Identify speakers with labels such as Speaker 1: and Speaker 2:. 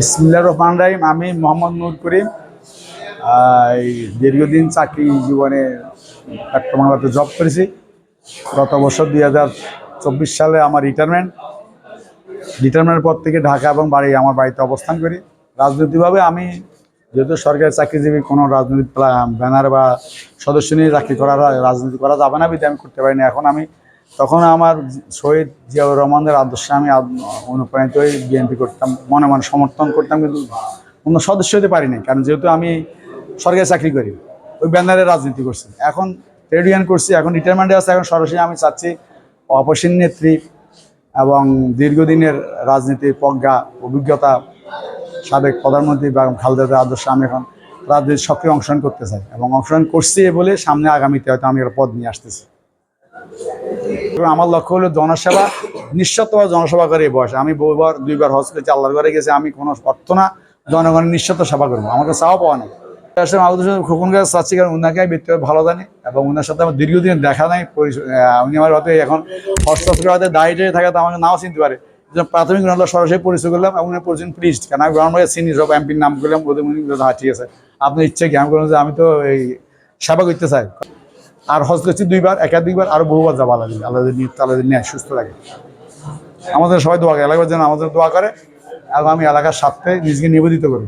Speaker 1: ইসমিল্লা রহমান রাহিম। আমি মোহাম্মদ নূর করিম। দীর্ঘদিন চাকরি জীবনে একটা জব করেছি। গত বছর দুই হাজার চব্বিশ সালে আমার রিটায়ারমেন্ট রিটায়ারমেন্টের পর থেকে ঢাকা এবং বাড়ি আমার বাড়িতে অবস্থান করি। রাজনৈতিকভাবে আমি যেহেতু সরকারি চাকরিজীবী, কোনো রাজনৈতিক ব্যানার বা সদস্য নিয়ে চাকরি করা, রাজনীতি করা যাবে না বিধে আমি করতে পারি না এখন আমি তখন আমার শহীদ জিয়াউর রহমানের আদর্শে আমি অনুপ্রাণিত হয়ে বিএনপি করতাম, মনে মনে সমর্থন করতাম, কিন্তু কোনো সদস্য হতে পারিনি কারণ যেহেতু আমি সরকারি চাকরি করি, ওই ব্যানারে রাজনীতি করছি। এখন ট্রেড ইউনিয়ন করছি, এখন রিটায়ারমেন্টে আছে, এখন সরাসরি আমি চাচ্ছি অপসীন নেত্রী এবং দীর্ঘদিনের রাজনীতির প্রজ্ঞা, অভিজ্ঞতা সাবেক প্রধানমন্ত্রী বেগম খালেদা আদর্শ আমি এখন রাজনীতির সক্রিয় অংশগ্রহণ করতে চাই এবং অংশগ্রহণ করছি বলে সামনে আগামীতে হয়তো আমি একটা পদ নিয়ে আসতেছি। আমার লক্ষ্য হলো জনসেবা নিঃস্বার্থভাবে জনসেবা করে এই বয়সে। আমি বহুবার, দুইবার হজ করেছি, আল্লাহর ঘরে গেছি, আমি কোনো অর্থ না, জনগণের নিঃস্বার্থ সেবা করব। আমাকে চাওয়া পাওয়া নেই। আসলে আমাদের সাথে খোকন গাছ চাচ্ছি কারণ উনাকে আমি ব্যক্তিগত ভালো জানি এবং ওনার সাথে আমার দীর্ঘদিন দেখা নাই উনি আমার হয়তো এখন হস্তস্ত্র হয়তো দায়িত্বে থাকে, তো আমাকে নাও চিনতে পারে। প্রাথমিক উনার সরাসরি পরিচয় করলাম এবং উনি পরিচয় প্লিজড কারণ আমি গ্রাউন্ড চিনি সব এমপির নাম করলাম ওদের উনি হ্যাঁ ঠিক আপনার ইচ্ছে কি? আমি যে আমি তো এই সেবা করতে চাই। আর হজ করছি দুইবার, একাধিকবার, আরও বহুবার যাব আল্লাহ আলাদা নিয়ে আল্লাহ নিয়ে, সুস্থ রাখে আমাদের সবাই দোয়া করে এলাকার যেন আমাদের দোয়া করে, এবং আমি এলাকার স্বার্থে নিজেকে নিবেদিত করি।